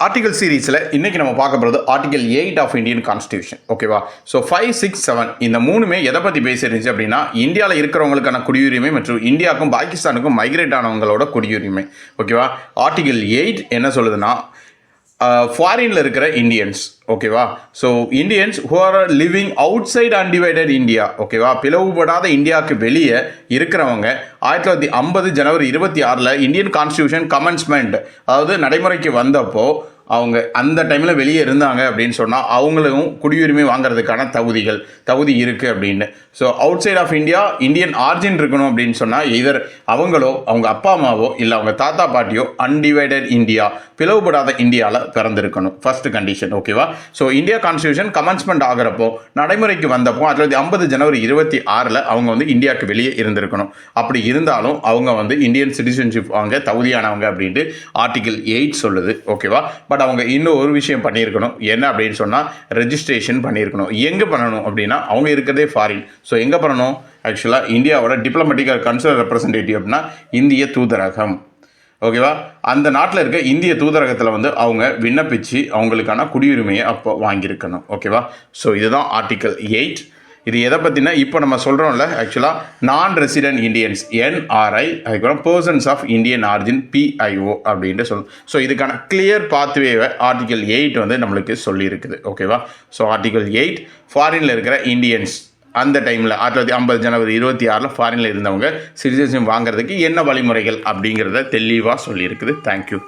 Article சீரீஸில் இன்றைக்கி நம்ம பார்க்க போகிறது article eight of Indian constitution ஓகேவா ஸோ ஃபைவ் சிக்ஸ் செவன் இந்த மூணுமே எதை பற்றி பேசிருந்துச்சு அப்படின்னா இந்தியாவில் இருக்கிறவங்களுக்கான குடியுரிமை மற்றும் இந்தியாவுக்கும் பாகிஸ்தானுக்கும் மைக்ரேட் ஆனவங்களோட குடியுரிமை ஓகேவா ஆர்டிகல் எயிட் என்ன சொல்லுதுன்னா Uh, ஃபாரினில் இருக்கிற இந்தியன்ஸ் ஓகேவா so Indians who are living outside undivided India ஓகேவா பிளவுபடாத இந்தியாவுக்கு வெளியே இருக்கிறவங்க ஆயிரத்தி தொள்ளாயிரத்தி ஐம்பது ஜனவரி இருபத்தி ஆறில் இந்தியன் கான்ஸ்டியூஷன் கமென்ஸ்மெண்ட் அதாவது நடைமுறைக்கு வந்தப்போ அவங்க அந்த டைமில் வெளியே இருந்தாங்க அப்படின்னு சொன்னால் அவங்களும் குடியுரிமை வாங்குறதுக்கான தகுதிகள் தகுதி இருக்குது அப்படின்னு. So outside of India Indian origin இருக்கணும் அப்படின்னு சொன்னால் இதர் அவங்களோ அவங்க அப்பா அம்மாவோ இல்லை அவங்க தாத்தா பாட்டியோ அன்டிவைடட் இந்தியா பிளவுபடாத இந்தியாவில் பிறந்திருக்கணும். ஃபர்ஸ்ட் கண்டிஷன் ஓகேவா ஸோ இந்தியா கான்ஸ்டியூஷன் கமென்ஸ்மெண்ட் ஆகிறப்போ நடைமுறைக்கு வந்தப்போ அதில் தொள்ளாயிரத்தி ஐம்பது ஜனவரி இருபத்தி ஆறில் அவங்க வந்து இந்தியாவுக்கு வெளியே இருந்திருக்கணும். அப்படி இருந்தாலும் அவங்க வந்து இந்தியன் சிட்டிசன்ஷிப் வாங்க தகுதியானவங்க அப்படின்ட்டு ஆர்டிகிள் எயிட் சொல்லுது ஓகேவா பட் அவங்க இன்னும் ஒரு விஷயம் பண்ணியிருக்கணும். என்ன அப்படின்னு சொன்னால் ரெஜிஸ்ட்ரேஷன் பண்ணியிருக்கணும். எங்கே பண்ணணும் அப்படின்னா அவங்க இருக்கிறதே ஃபாரின் ஸோ எங்கே பண்ணணும்? ஆக்சுவலாக இந்தியாவோட டிப்ளமெட்டிக்கல் கன்சுலர் ரெப்ரசன்டேட்டிவ் அப்படின்னா இந்திய தூதரகம். ஓகேவா அந்த நாட்டில் இருக்க இந்திய தூதரகத்தில் வந்து அவங்க விண்ணப்பித்து அவங்களுக்கான குடியுரிமையை அப்போ வாங்கியிருக்கணும். ஓகேவா ஸோ இதுதான் ஆர்டிக்கல் எயிட் இது எதை பற்றினா இப்போ நம்ம சொல்கிறோம்ல ஆக்சுவலாக நான் ரெசிடென்ட் இண்டியன்ஸ் என்ஆர்ஐ அதுக்கப்புறம் persons of Indian origin PIO அப்படின்ட்டு சொல்லணும் ஸோ இதுக்கான கிளியர் பாத்வேவை ஆர்டிகல் எயிட் வந்து நம்மளுக்கு சொல்லியிருக்குது. ஓகேவா ஸோ ஆர்டிகல் எயிட் ஃபாரினில் இருக்கிற இந்தியன்ஸ் அந்த டைமில் ஆயிரத்தி தொள்ளாயிரத்தி ஐம்பது ஜனவரி இருபத்தி ஆறில் ஃபாரினில் இருந்தவங்க சிட்டிசன்ஷிப் வாங்குறதுக்கு என்ன வழிமுறைகள் அப்படிங்கிறத தெளிவாக சொல்லியிருக்குது. தேங்க்யூ